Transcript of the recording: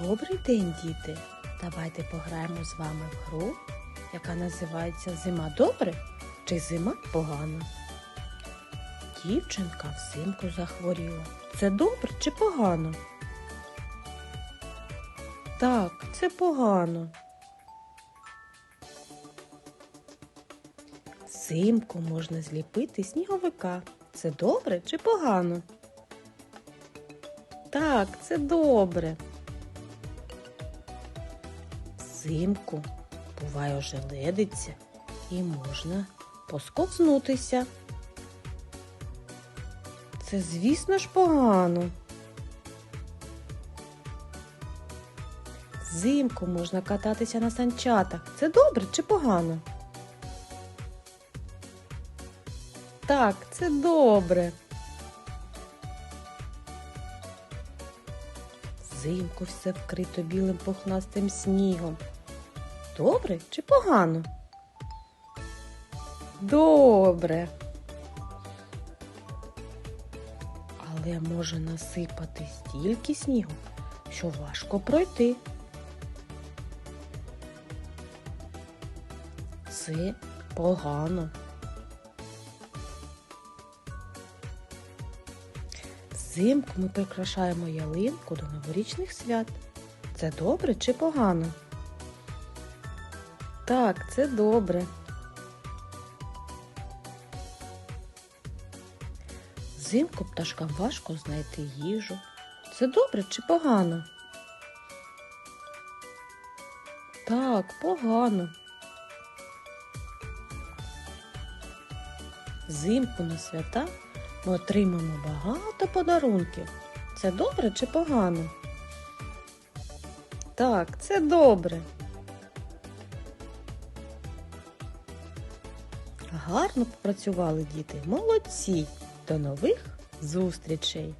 Добрий день, діти! Давайте пограємо з вами в гру, яка називається Зима добре чи зима погано. Дівчинка взимку захворіла. Це добре чи погано? Так, це погано. Взимку можна зліпити сніговика. Це добре чи погано? Так, це добре. Взимку буває ожеледиться і можна посковзнутися. Це, звісно ж, погано. Взимку можна кататися на санчатах. Це добре чи погано? Так, це добре. Взимку все вкрито білим пухнастим снігом. Добре чи погано? Добре. Але може насипати стільки снігу, що важко пройти. Це погано. Взимку ми прикрашаємо ялинку до новорічних свят. Це добре чи погано? Так, це добре. Взимку пташкам важко знайти їжу. Це добре чи погано? Так, погано. Взимку на свята ми отримаємо багато подарунків. Це добре чи погано? Так, це добре. Гарно попрацювали діти. Молодці. До нових зустрічей!